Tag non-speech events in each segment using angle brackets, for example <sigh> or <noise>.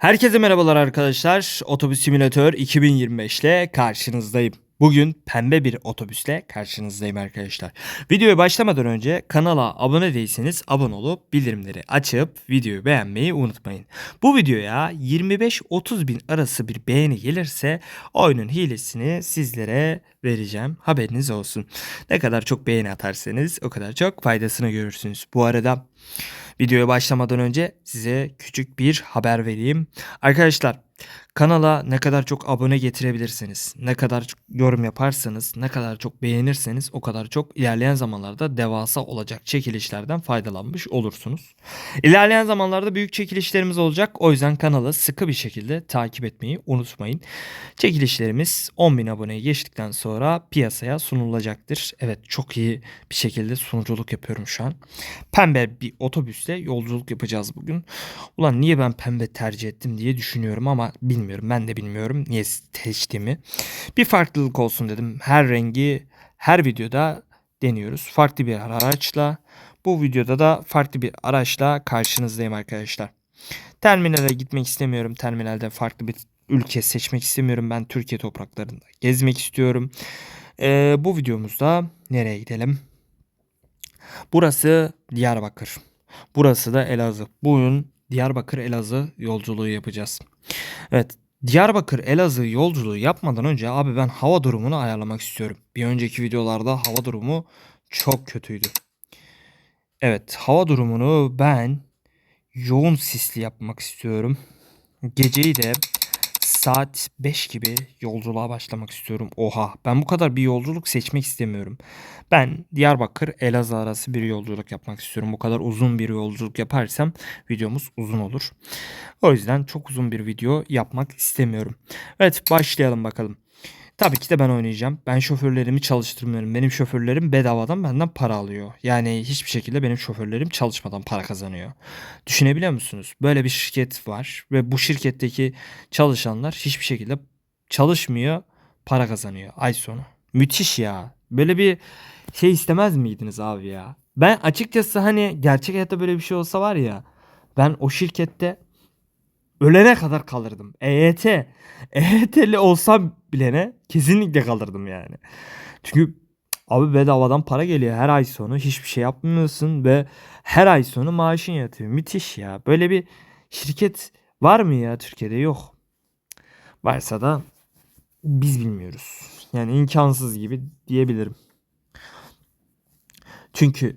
Herkese merhabalar arkadaşlar. Otobüs Simülatör 2025 ile karşınızdayım. Bugün pembe bir otobüsle karşınızdayım arkadaşlar. Videoya başlamadan önce kanala abone değilseniz abone olup bildirimleri açıp videoyu beğenmeyi unutmayın. Bu videoya 25-30 bin arası bir beğeni gelirse oyunun hilesini sizlere vereceğim. Haberiniz olsun. Ne kadar çok beğeni atarsanız o kadar çok faydasını görürsünüz. Bu arada Videoya başlamadan önce size küçük bir haber vereyim. Arkadaşlar kanala ne kadar çok abone getirebilirsiniz, ne kadar çok yorum yaparsanız, ne kadar çok beğenirseniz o kadar çok ilerleyen zamanlarda devasa olacak çekilişlerden faydalanmış olursunuz. İlerleyen zamanlarda büyük çekilişlerimiz olacak. O yüzden kanalı sıkı bir şekilde takip etmeyi unutmayın. Çekilişlerimiz 10.000 aboneye geçtikten sonra piyasaya sunulacaktır. Evet çok iyi bir şekilde sunuculuk yapıyorum şu an. Pembe bir otobüsle yolculuk yapacağız bugün. Ulan niye ben pembe tercih ettim diye düşünüyorum ama bilmiyorum. Ben de bilmiyorum niye seçtiğimi. Bir farklılık olsun dedim. Her rengi her videoda deniyoruz. Farklı bir araçla. Bu videoda da farklı bir araçla karşınızdayım arkadaşlar. Terminale gitmek istemiyorum. Terminalde farklı bir ülke seçmek istemiyorum. Ben Türkiye topraklarında gezmek istiyorum. Ee, bu videomuzda nereye gidelim? Burası Diyarbakır. Burası da Elazığ. Bugün Diyarbakır Elazığ yolculuğu yapacağız. Evet Diyarbakır Elazığ yolculuğu yapmadan önce abi ben hava durumunu ayarlamak istiyorum. Bir önceki videolarda hava durumu çok kötüydü. Evet hava durumunu ben yoğun sisli yapmak istiyorum. Geceyi de saat 5 gibi yolculuğa başlamak istiyorum. Oha ben bu kadar bir yolculuk seçmek istemiyorum. Ben Diyarbakır Elazığ arası bir yolculuk yapmak istiyorum. Bu kadar uzun bir yolculuk yaparsam videomuz uzun olur. O yüzden çok uzun bir video yapmak istemiyorum. Evet başlayalım bakalım. Tabii ki de ben oynayacağım. Ben şoförlerimi çalıştırmıyorum. Benim şoförlerim bedavadan benden para alıyor. Yani hiçbir şekilde benim şoförlerim çalışmadan para kazanıyor. Düşünebiliyor musunuz? Böyle bir şirket var ve bu şirketteki çalışanlar hiçbir şekilde çalışmıyor, para kazanıyor ay sonu. Müthiş ya. Böyle bir şey istemez miydiniz abi ya? Ben açıkçası hani gerçek hayatta böyle bir şey olsa var ya ben o şirkette ölene kadar kalırdım. EYT. EYT'li olsam bilene kesinlikle kalırdım yani. Çünkü abi bedavadan para geliyor her ay sonu. Hiçbir şey yapmıyorsun ve her ay sonu maaşın yatıyor. Müthiş ya. Böyle bir şirket var mı ya Türkiye'de? Yok. Varsa da biz bilmiyoruz. Yani imkansız gibi diyebilirim. Çünkü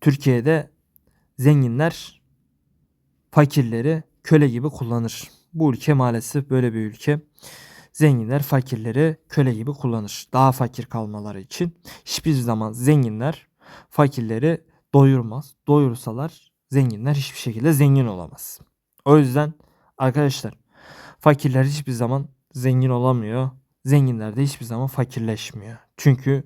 Türkiye'de zenginler fakirleri köle gibi kullanır. Bu ülke maalesef böyle bir ülke. Zenginler fakirleri köle gibi kullanır. Daha fakir kalmaları için hiçbir zaman zenginler fakirleri doyurmaz. Doyursalar zenginler hiçbir şekilde zengin olamaz. O yüzden arkadaşlar fakirler hiçbir zaman zengin olamıyor. Zenginler de hiçbir zaman fakirleşmiyor. Çünkü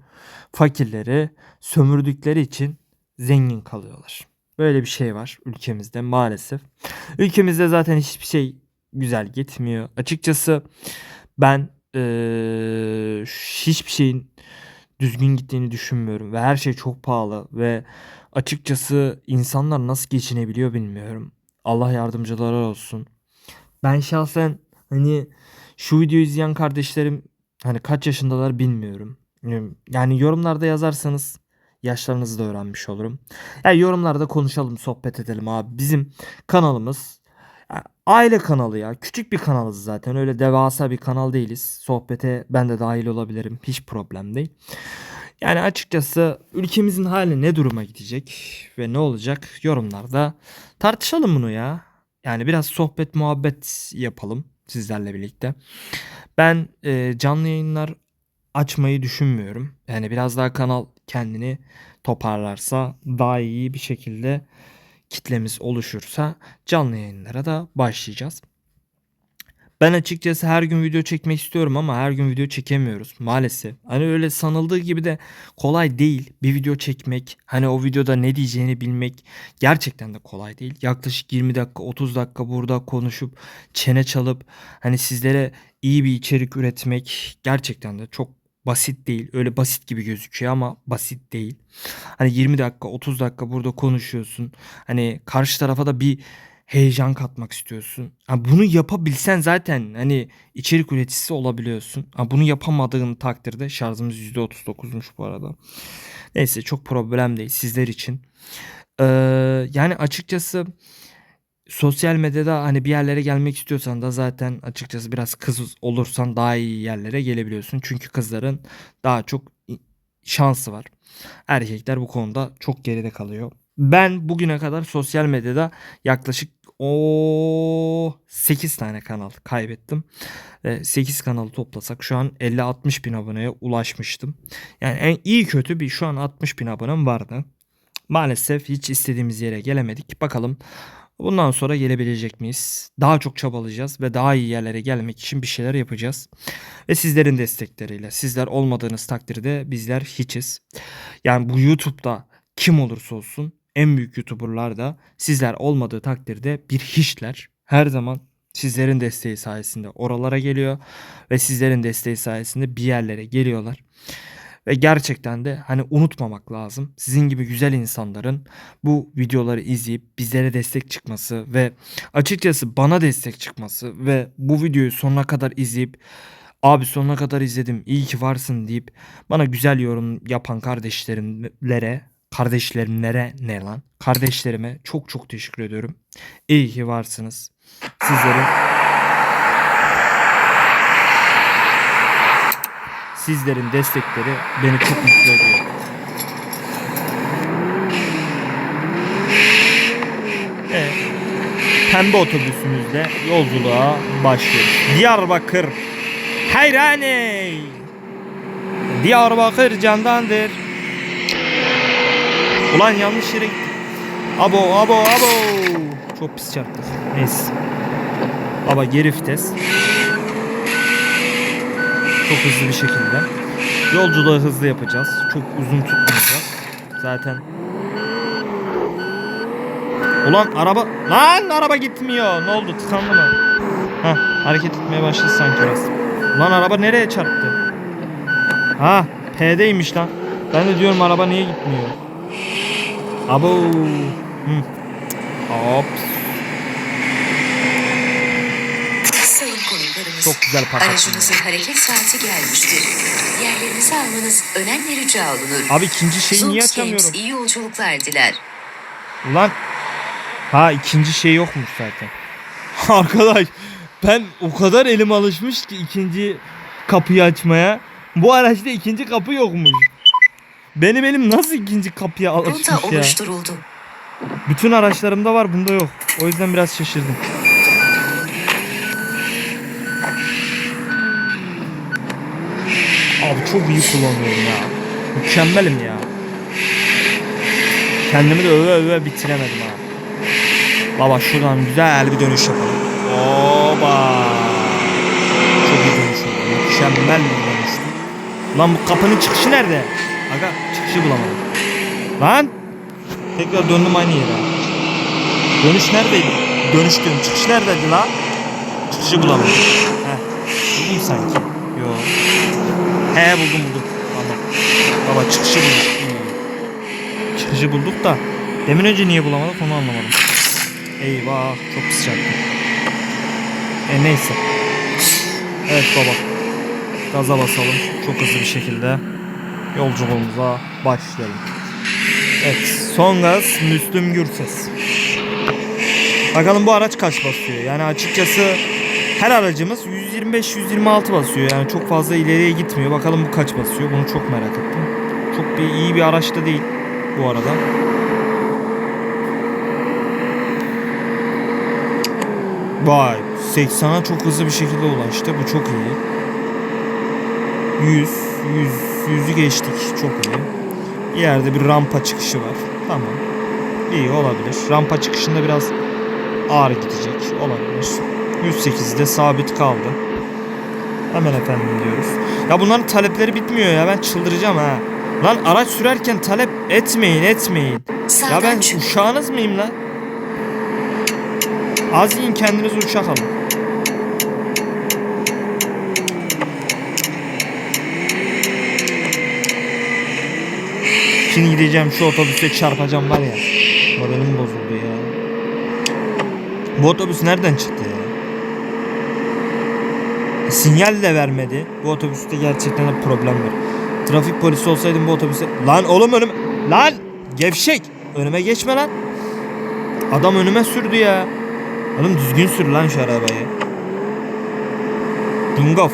fakirleri sömürdükleri için zengin kalıyorlar. Böyle bir şey var ülkemizde maalesef. Ülkemizde zaten hiçbir şey güzel gitmiyor. Açıkçası ben eee, hiçbir şeyin düzgün gittiğini düşünmüyorum ve her şey çok pahalı ve açıkçası insanlar nasıl geçinebiliyor bilmiyorum. Allah yardımcıları olsun. Ben şahsen hani şu videoyu izleyen kardeşlerim hani kaç yaşındalar bilmiyorum. Yani yorumlarda yazarsanız yaşlarınızı da öğrenmiş olurum. Yani yorumlarda konuşalım, sohbet edelim abi. Bizim kanalımız aile kanalı ya. Küçük bir kanalız zaten. Öyle devasa bir kanal değiliz. Sohbete ben de dahil olabilirim. Hiç problem değil. Yani açıkçası ülkemizin hali ne duruma gidecek ve ne olacak yorumlarda tartışalım bunu ya. Yani biraz sohbet muhabbet yapalım sizlerle birlikte. Ben e, canlı yayınlar açmayı düşünmüyorum. Yani biraz daha kanal kendini toparlarsa daha iyi bir şekilde kitlemiz oluşursa canlı yayınlara da başlayacağız. Ben açıkçası her gün video çekmek istiyorum ama her gün video çekemiyoruz maalesef. Hani öyle sanıldığı gibi de kolay değil bir video çekmek. Hani o videoda ne diyeceğini bilmek gerçekten de kolay değil. Yaklaşık 20 dakika 30 dakika burada konuşup çene çalıp hani sizlere iyi bir içerik üretmek gerçekten de çok basit değil. Öyle basit gibi gözüküyor ama basit değil. Hani 20 dakika 30 dakika burada konuşuyorsun. Hani karşı tarafa da bir heyecan katmak istiyorsun. Ha, bunu yapabilsen zaten hani içerik üreticisi olabiliyorsun. Ha, bunu yapamadığın takdirde şarjımız %39'muş bu arada. Neyse çok problem değil sizler için. Ee, yani açıkçası sosyal medyada hani bir yerlere gelmek istiyorsan da zaten açıkçası biraz kız olursan daha iyi yerlere gelebiliyorsun. Çünkü kızların daha çok şansı var. Erkekler bu konuda çok geride kalıyor. Ben bugüne kadar sosyal medyada yaklaşık o 8 tane kanal kaybettim. 8 kanalı toplasak şu an 50-60 bin aboneye ulaşmıştım. Yani en iyi kötü bir şu an 60 bin abonem vardı. Maalesef hiç istediğimiz yere gelemedik. Bakalım bundan sonra gelebilecek miyiz? Daha çok çabalayacağız ve daha iyi yerlere gelmek için bir şeyler yapacağız. Ve sizlerin destekleriyle. Sizler olmadığınız takdirde bizler hiçiz. Yani bu YouTube'da kim olursa olsun en büyük YouTuber'lar da sizler olmadığı takdirde bir hiçler. Her zaman sizlerin desteği sayesinde oralara geliyor ve sizlerin desteği sayesinde bir yerlere geliyorlar. Ve gerçekten de hani unutmamak lazım. Sizin gibi güzel insanların bu videoları izleyip bizlere destek çıkması ve açıkçası bana destek çıkması ve bu videoyu sonuna kadar izleyip abi sonuna kadar izledim iyi ki varsın deyip bana güzel yorum yapan kardeşlerimlere kardeşlerimlere ne lan kardeşlerime çok çok teşekkür ediyorum. İyi ki varsınız. Sizlerin sizlerin destekleri beni çok mutlu ediyor. Evet. Pembe otobüsümüzle yolculuğa başlıyoruz. Diyarbakır. Hayrane. Diyarbakır candandır. Ulan yanlış yere gittim. Abo abo abo. Çok pis çarptık. Neyse. Baba geri vites. Çok hızlı bir şekilde. Yolculuğu hızlı yapacağız. Çok uzun tutmayacağız. Zaten. Ulan araba... Lan araba gitmiyor. Ne oldu? Tıkandı mı? Ha hareket etmeye başladı sanki biraz. Lan araba nereye çarptı? Ha P'deymiş lan. Ben de diyorum araba niye gitmiyor? Abo. Hı. Hop. Çok güzel patlattın aracınızın hareket saati gelmiştir. Yerlerinizi almanız önemli rica olunur. Abi ikinci şeyi niye açamıyorum? Games iyi yolculuklar diler. Ulan. Ha ikinci şey yokmuş zaten. <laughs> Arkadaş ben o kadar elim alışmış ki ikinci kapıyı açmaya. Bu araçta ikinci kapı yokmuş. Benim elim nasıl ikinci kapıya alışmış Rota ya? oluşturuldu. Bütün araçlarımda var bunda yok. O yüzden biraz şaşırdım. Abi çok iyi kullanıyorum ya. Mükemmelim ya. Kendimi de öve öve bitiremedim ha. Baba şuradan güzel bir dönüş yapalım. Oba. Çok iyi dönüş oldu. Mükemmel bir dönüştü. Lan bu kapının çıkışı nerede? Aga çıkışı bulamadım. Lan. Tekrar döndüm aynı yere. Dönüş neredeydi? Dönüş diyorum. Çıkış neredeydi la? Çıkışı bulamadım. Heh. Buldum sanki. Yo. He buldum buldum. Tamam. Baba çıkışı bulduk. İyi. Çıkışı bulduk da. Demin önce niye bulamadık onu anlamadım. Eyvah. Çok pis çarptım. E neyse. Evet baba. Gaza basalım. Çok hızlı bir şekilde yolculuğumuza başlayalım. Evet son gaz Müslüm Gürses. Bakalım bu araç kaç basıyor? Yani açıkçası her aracımız 125-126 basıyor. Yani çok fazla ileriye gitmiyor. Bakalım bu kaç basıyor? Bunu çok merak ettim. Çok bir iyi bir araç da değil bu arada. Vay 80'a çok hızlı bir şekilde ulaştı. Bu çok iyi. 100, 100, 100'ü geçtik. Çok iyi. İleride bir rampa çıkışı var. Tamam. İyi olabilir. Rampa çıkışında biraz ağır gidecek. Olabilir. 108'de sabit kaldı. Hemen efendim diyoruz. Ya bunların talepleri bitmiyor ya. Ben çıldıracağım ha. Lan araç sürerken talep etmeyin etmeyin. Ya Sağdan ben çık. uşağınız mıyım lan? Az yiyin kendiniz uçak alın. Şimdi gideceğim şu otobüse çarpacağım var ya. Moralim bozuldu ya. Bu otobüs nereden çıktı ya? Sinyal de vermedi. Bu otobüste gerçekten de problem var. Trafik polisi olsaydım bu otobüse... Lan oğlum önüm... Lan! Gevşek! Önüme geçme lan. Adam önüme sürdü ya. Oğlum düzgün sür lan şu arabayı. Dingof.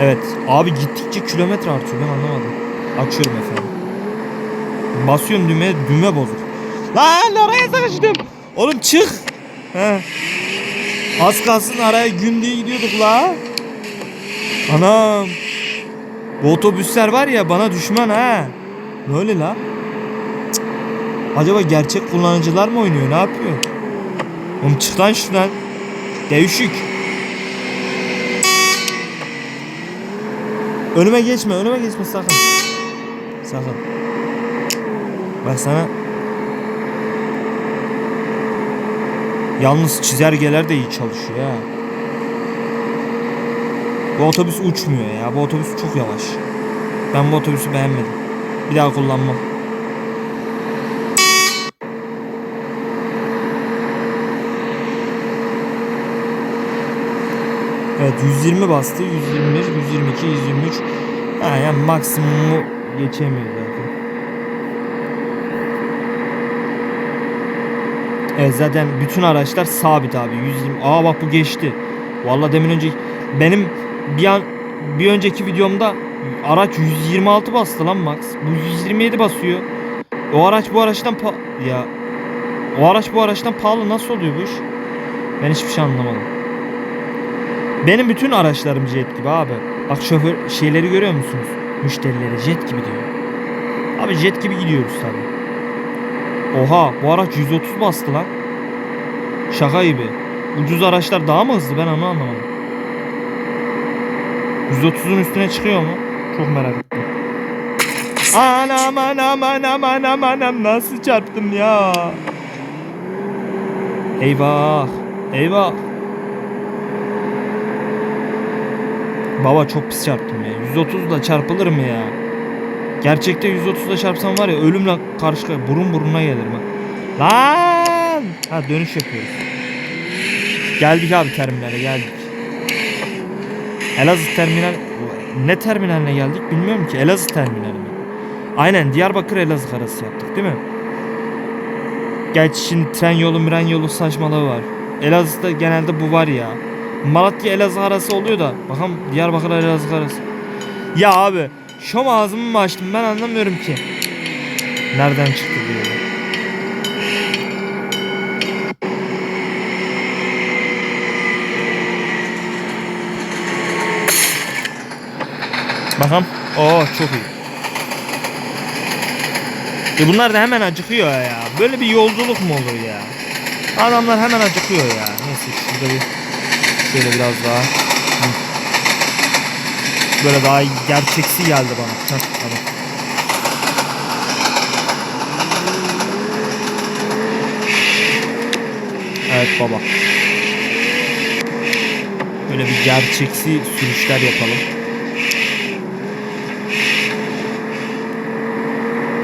Evet. Abi gittikçe kilometre artıyor ben anlamadım. Açıyorum efendim. Basıyorum düğmeye düğme bozuk. Lan oraya sıkıştım. Oğlum çık. He. Az kalsın araya gün diye gidiyorduk la. Anam. Bu otobüsler var ya bana düşman ha. Ne öyle la? Cık. Acaba gerçek kullanıcılar mı oynuyor ne yapıyor? Oğlum çık lan şuradan. Değişik. Önüme geçme, önüme geçme sakın. Sakın. Bak sana Yalnız çizelgeler de iyi çalışıyor ha. Bu otobüs uçmuyor ya. Bu otobüs çok yavaş. Ben bu otobüsü beğenmedim. Bir daha kullanmam. Evet 120 bastı. 121, 122, 123. Ha yani maksimumu geçemiyor zaten. Evet zaten bütün araçlar sabit abi. 120. Aa bak bu geçti. Vallahi demin önce benim bir an bir önceki videomda araç 126 bastı lan max. Bu 127 basıyor. O araç bu araçtan ya o araç bu araçtan pahalı nasıl oluyor bu iş? Ben hiçbir şey anlamadım. Benim bütün araçlarım jet gibi abi. Bak şoför şeyleri görüyor musunuz? Müşterileri jet gibi diyor. Abi jet gibi gidiyoruz tabii. Oha bu araç 130 bastı lan. Şaka gibi. Ucuz araçlar daha mı hızlı ben onu anlamadım. 130'un üstüne çıkıyor mu? Çok merak ettim. Anam anam anam anam anam nasıl çarptım ya. Eyvah. Eyvah. Baba çok pis çarptım ya. 130 da çarpılır mı ya? Gerçekte 130'da çarpsam var ya ölümle karşı burun buruna gelirim ha. Lan! Ha dönüş yapıyoruz. Geldik abi terminale geldik. Elazığ terminal ne terminaline geldik bilmiyorum ki. Elazığ terminali mi? Aynen Diyarbakır Elazığ arası yaptık değil mi? Gerçi şimdi tren yolu miren yolu saçmalığı var. Elazığ'da genelde bu var ya. Malatya Elazığ arası oluyor da. Bakalım Diyarbakır Elazığ arası. Ya abi şu ağzımı mı açtım ben anlamıyorum ki. Nereden çıktı diye. Bakalım. Oo çok iyi. E bunlar da hemen acıkıyor ya. Böyle bir yolculuk mu olur ya? Adamlar hemen acıkıyor ya. Neyse şurada bir şöyle biraz daha. Böyle daha gerçeksi geldi bana. Heh, tamam. Evet baba. Böyle bir gerçeksi sürüşler yapalım.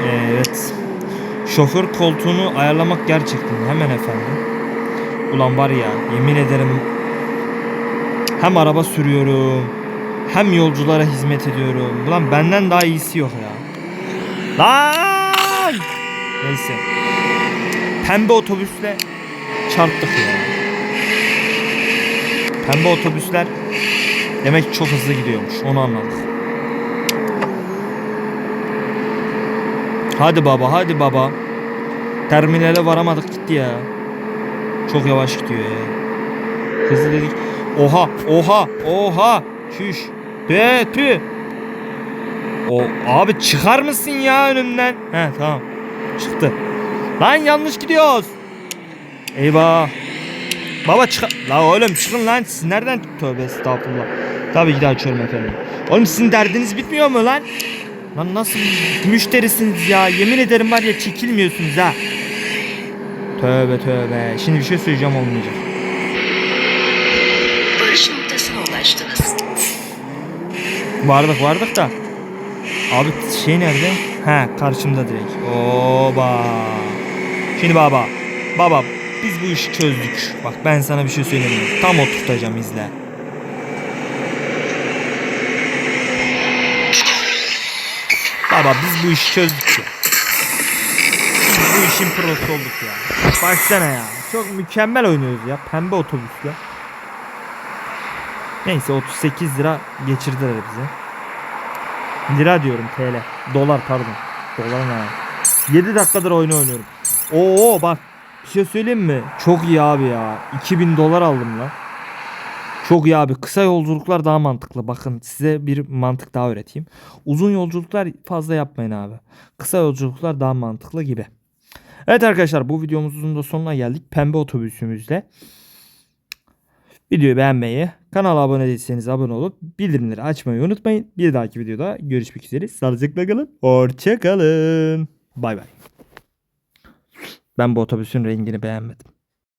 Evet. Şoför koltuğunu ayarlamak gerçekten hemen efendim. Ulan var ya yemin ederim hem araba sürüyorum hem yolculara hizmet ediyorum. Ulan benden daha iyisi yok ya. Lan! Neyse. Pembe otobüsle çarptık ya. Pembe otobüsler demek çok hızlı gidiyormuş. Onu anladık. Hadi baba hadi baba. Terminale varamadık gitti ya. Çok yavaş gidiyor ya. Hızlı dedik. Oha oha oha. Şüş. Tü tü. O abi çıkar mısın ya önümden? He tamam. Çıktı. Lan yanlış gidiyoruz. Eyvah. Baba çık. La oğlum çıkın lan. Siz nereden? Tövbe estağfurullah. Tabii ki de açıyorum efendim. Oğlum sizin derdiniz bitmiyor mu lan? Lan nasıl müşterisiniz ya? Yemin ederim var ya çekilmiyorsunuz ha. Tövbe tövbe. Şimdi bir şey söyleyeceğim olmayacak. Vardık vardık da. Abi şey nerede? Ha karşımda direkt. Oba. Şimdi baba. Baba. biz bu işi çözdük. Bak ben sana bir şey söyleyeyim. mi? Tam oturtacağım izle. Baba biz bu işi çözdük ya. Biz bu işin prosu olduk ya. Baksana ya. Çok mükemmel oynuyoruz ya. Pembe otobüsle. Neyse 38 lira geçirdiler bize. Lira diyorum TL. Dolar pardon. Dolar ne? 7 dakikadır oyunu oynuyorum. Oo bak bir şey söyleyeyim mi? Çok iyi abi ya. 2000 dolar aldım lan. Çok iyi abi. Kısa yolculuklar daha mantıklı. Bakın size bir mantık daha öğreteyim. Uzun yolculuklar fazla yapmayın abi. Kısa yolculuklar daha mantıklı gibi. Evet arkadaşlar bu videomuzun da sonuna geldik. Pembe otobüsümüzle. Videoyu beğenmeyi, kanala abone değilseniz abone olup bildirimleri açmayı unutmayın. Bir dahaki videoda görüşmek üzere. Sağlıcakla kalın. Hoşça kalın. Bay bay. Ben bu otobüsün rengini beğenmedim.